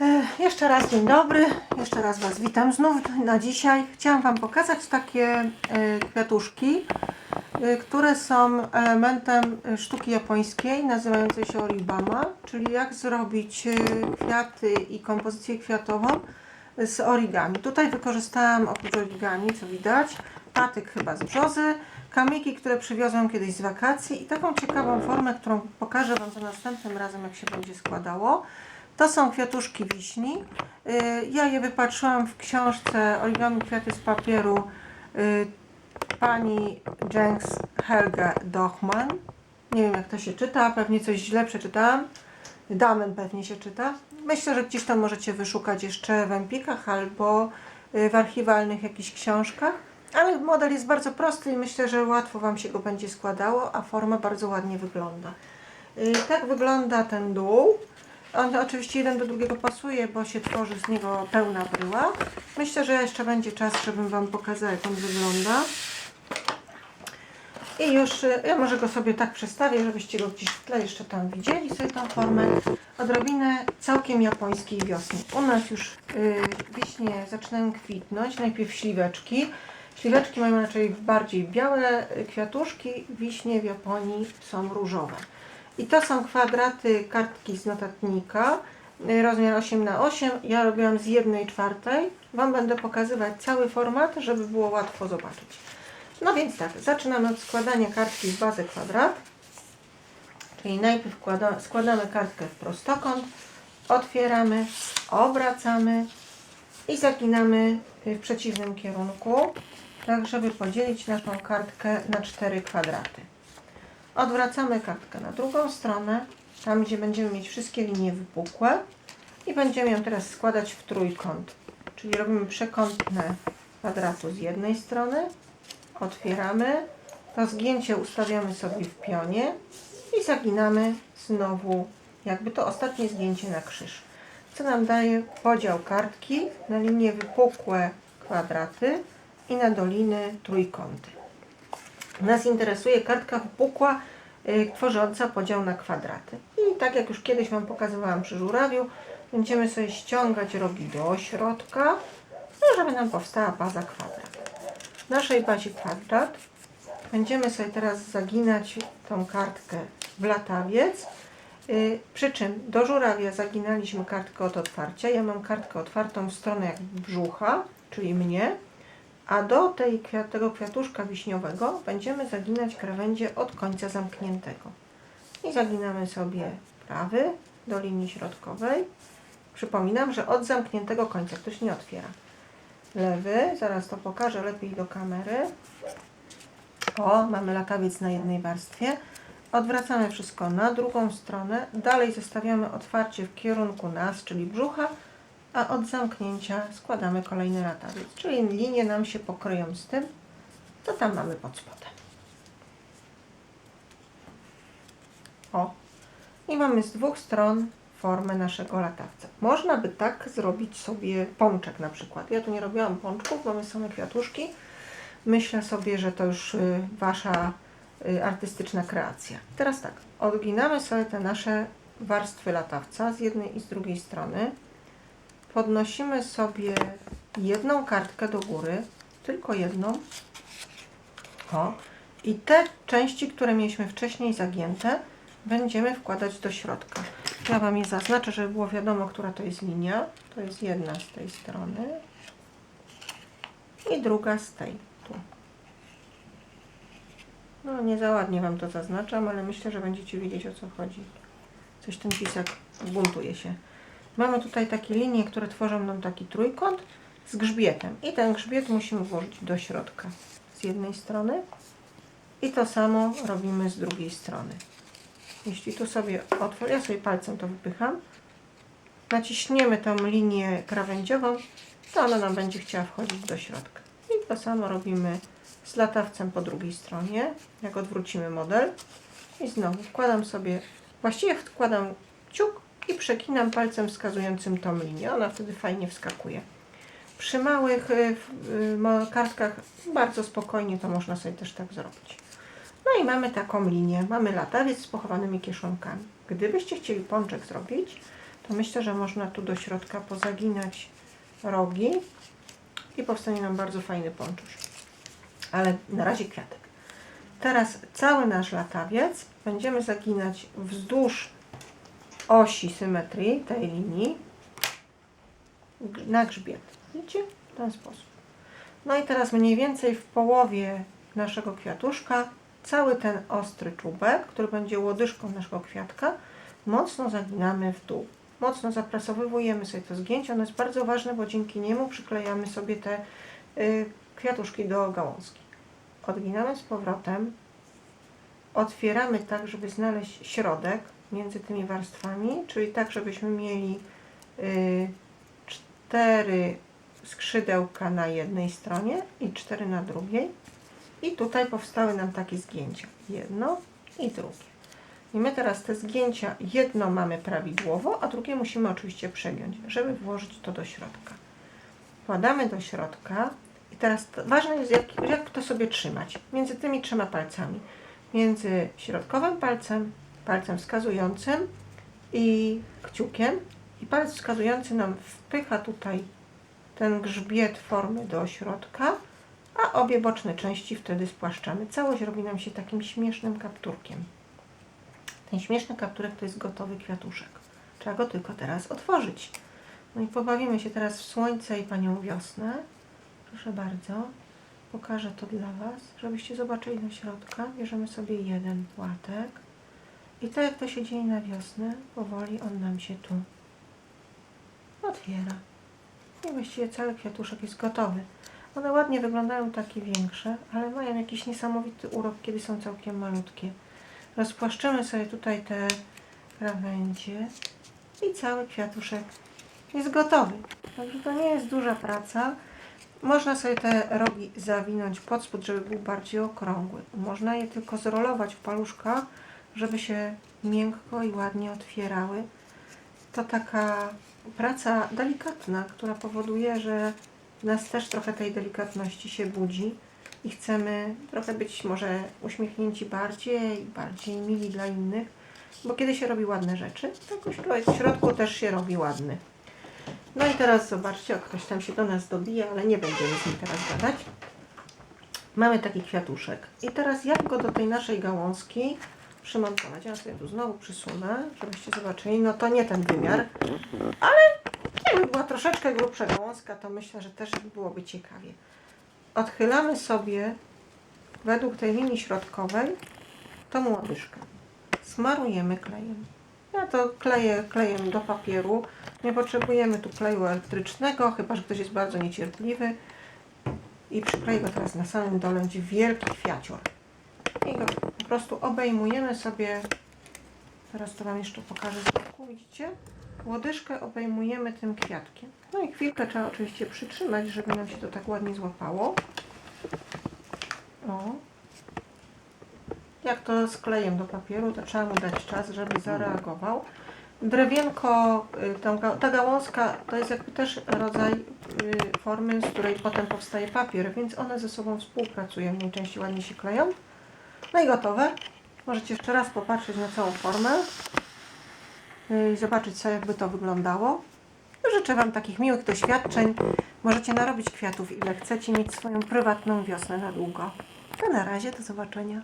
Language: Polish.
E, Jeszcze raz dzień dobry, jeszcze raz Was witam znów na dzisiaj. Chciałam Wam pokazać takie e, kwiatuszki, e, które są elementem sztuki japońskiej nazywającej się origama, czyli jak zrobić kwiaty i kompozycję kwiatową z origami. Tutaj wykorzystałam oprócz origami, co widać, patyk chyba z brzozy, kamyki, które przywiozłam kiedyś z wakacji i taką ciekawą formę, którą pokażę Wam za następnym razem, jak się będzie składało. To są kwiatuszki wiśni. Y, Ja je wypatrzyłam w książce Origami Kwiaty z papieru y, pani Jenks Helge Dochman. Nie wiem jak to się czyta, pewnie coś źle przeczytałam. Damen pewnie się czyta. Myślę, że gdzieś tam możecie wyszukać jeszcze w Empikach albo y, w archiwalnych jakichś książkach. Ale model jest bardzo prosty i myślę, że łatwo Wam się go będzie składało, a forma bardzo ładnie wygląda. Tak wygląda ten dół. On oczywiście jeden do drugiego pasuje, bo się tworzy z niego pełna bryła. Myślę, że jeszcze będzie czas, żebym Wam pokazała, jak on wygląda. I już, y, ja może go sobie tak przestawię, żebyście go gdzieś w tle jeszcze tam widzieli, sobie tą formę. Odrobinę całkiem japońskiej wiosny. U nas już y, wiśnie zaczynają kwitnąć, najpierw śliweczki. Śliweczki mają raczej bardziej białe y, kwiatuszki, wiśnie w Japonii są różowe. I to są kwadraty kartki z notatnika, y, rozmiar 8 na 8 Ja robiłam z 1 czwartej. Wam będę pokazywać cały format, żeby było łatwo zobaczyć. No więc tak, zaczynamy od składania kartki w bazę kwadrat. Czyli najpierw składamy kartkę w prostokąt, otwieramy, obracamy i zaginamy w przeciwnym kierunku, tak żeby podzielić naszą kartkę na cztery kwadraty. Odwracamy kartkę na drugą stronę, tam gdzie będziemy mieć wszystkie linie wypukłe i będziemy ją teraz składać w trójkąt. Czyli robimy przekątne kwadratu z jednej strony, otwieramy, to zgięcie ustawiamy sobie w pionie i zaginamy znowu jakby to ostatnie zgięcie na krzyż. Co nam daje podział kartki na linie wypukłe kwadraty i na doliny trójkąty. Nas interesuje kartka wypukła, y, tworząca podział na kwadraty. I tak jak już kiedyś Wam pokazywałam przy żurawiu, będziemy sobie ściągać rogi do środka, no żeby nam powstała baza kwadrat. W naszej bazie kwadrat będziemy sobie teraz zaginać tą kartkę w latawiec. Y, Przy czym do żurawia zaginaliśmy kartkę od otwarcia. Ja mam kartkę otwartą w stronę jak brzucha, czyli mnie. A do tej, tego kwiatuszka wiśniowego będziemy zaginać krawędzie od końca zamkniętego. I zaginamy sobie prawy do linii środkowej. Przypominam, że od zamkniętego końca ktoś nie otwiera. Lewy, zaraz to pokażę lepiej do kamery. O, mamy latawiec na jednej warstwie. Odwracamy wszystko na drugą stronę. Dalej zostawiamy otwarcie w kierunku nas, czyli brzucha, a od zamknięcia składamy kolejny latawiec. Czyli linie nam się pokryją z tym, co tam mamy pod spodem. O, i mamy z dwóch stron formę naszego latawca. Można by tak zrobić sobie pączek na przykład. Ja tu nie robiłam pączków, mamy same kwiatuszki. Myślę sobie, że to już y, Wasza y, artystyczna kreacja. Teraz tak, odginamy sobie te nasze warstwy latawca z jednej i z drugiej strony. Podnosimy sobie jedną kartkę do góry, tylko jedną. O. I te części, które mieliśmy wcześniej zagięte, będziemy wkładać do środka. Ja Wam je zaznaczę, żeby było wiadomo, która to jest linia. To jest jedna z tej strony i druga z tej tu. No nie za ładnie Wam to zaznaczam, ale myślę, że będziecie wiedzieć o co chodzi. Coś ten pisak buntuje się. Mamy tutaj takie linie, które tworzą nam taki trójkąt z grzbietem. I ten grzbiet musimy włożyć do środka z jednej strony. I to samo robimy z drugiej strony. Jeśli tu sobie otworzę, ja sobie palcem to wypycham, naciśniemy tą linię krawędziową, to ona nam będzie chciała wchodzić do środka. I to samo robimy z latawcem po drugiej stronie, jak odwrócimy model. I znowu wkładam sobie, właściwie wkładam kciuk i przekinam palcem wskazującym tą linię. Ona wtedy fajnie wskakuje. Przy małych y, y, ma- kartkach bardzo spokojnie to można sobie też tak zrobić. No i mamy taką linię. Mamy latawiec z pochowanymi kieszonkami. Gdybyście chcieli pączek zrobić, to myślę, że można tu do środka pozaginać rogi i powstanie nam bardzo fajny ponczusz. Ale na razie kwiatek. Teraz cały nasz latawiec będziemy zaginać wzdłuż osi symetrii tej linii na grzbiet. Widzicie? W ten sposób. No i teraz mniej więcej w połowie naszego kwiatuszka cały ten ostry czubek, który będzie łodyżką naszego kwiatka, mocno zaginamy w dół. Mocno zaprasowywujemy sobie to zgięcie. Ono jest bardzo ważne, bo dzięki niemu przyklejamy sobie te y, kwiatuszki do gałązki. Odginamy z powrotem. Otwieramy tak, żeby znaleźć środek między tymi warstwami, czyli tak, żebyśmy mieli y, cztery skrzydełka na jednej stronie i cztery na drugiej. I tutaj powstały nam takie zgięcia. Jedno i drugie. I my teraz te zgięcia, jedno mamy prawidłowo, a drugie musimy oczywiście przegiąć, żeby włożyć to do środka. Wkładamy do środka i teraz ważne jest, jak, jak to sobie trzymać. Między tymi trzema palcami. Między środkowym palcem, palcem wskazującym i kciukiem. I palec wskazujący nam wpycha tutaj ten grzbiet formy do środka, a obie boczne części wtedy spłaszczamy. Całość robi nam się takim śmiesznym kapturkiem. Ten śmieszny kapturek to jest gotowy kwiatuszek. Trzeba go tylko teraz otworzyć. No i pobawimy się teraz w słońce i panią wiosnę. Proszę bardzo. Pokażę to dla Was, żebyście zobaczyli do środka. Bierzemy sobie jeden płatek. I tak jak to się dzieje na wiosnę, powoli on nam się tu otwiera. I właściwie cały kwiatuszek jest gotowy. One ładnie wyglądają takie większe, ale mają jakiś niesamowity urok, kiedy są całkiem malutkie. Rozpłaszczymy sobie tutaj te krawędzie i cały kwiatuszek jest gotowy. Także to nie jest duża praca. Można sobie te rogi zawinąć pod spód, żeby był bardziej okrągły. Można je tylko zrolować w paluszkach, żeby się miękko i ładnie otwierały. To taka praca delikatna, która powoduje, że nas też trochę tej delikatności się budzi i chcemy trochę być może uśmiechnięci bardziej, bardziej mili dla innych, bo kiedy się robi ładne rzeczy, to w środku też się robi ładny. No i teraz zobaczcie, o ktoś tam się do nas dobija, ale nie będziemy z nim teraz gadać. Mamy taki kwiatuszek. I teraz jak go do tej naszej gałązki przymontować? Ja sobie tu znowu przysunę, żebyście zobaczyli. No to nie ten wymiar, ale jakby była troszeczkę grubsza gałązka, to myślę, że też byłoby ciekawie. Odchylamy sobie według tej linii środkowej tą łodyżkę. Smarujemy klejem. Ja to kleję klejem do papieru. Nie potrzebujemy tu kleju elektrycznego, chyba że ktoś jest bardzo niecierpliwy. I przykleję go teraz na samym dole, będzie wielki kwiacior. I go po prostu obejmujemy sobie, teraz to Wam jeszcze pokażę widzicie? Łodyżkę obejmujemy tym kwiatkiem. No i chwilkę trzeba oczywiście przytrzymać, żeby nam się to tak ładnie złapało. O. Jak to z klejem do papieru, to trzeba mu dać czas, żeby zareagował. Drewienko, y, ta gałązka to jest jakby też rodzaj y, formy, z której potem powstaje papier, więc one ze sobą współpracują, najczęściej ładnie się kleją. No i gotowe. Możecie jeszcze raz popatrzeć na całą formę y, i zobaczyć co jakby to wyglądało. Życzę Wam takich miłych doświadczeń. Możecie narobić kwiatów ile chcecie, mieć swoją prywatną wiosnę na długo. Na razie, do zobaczenia.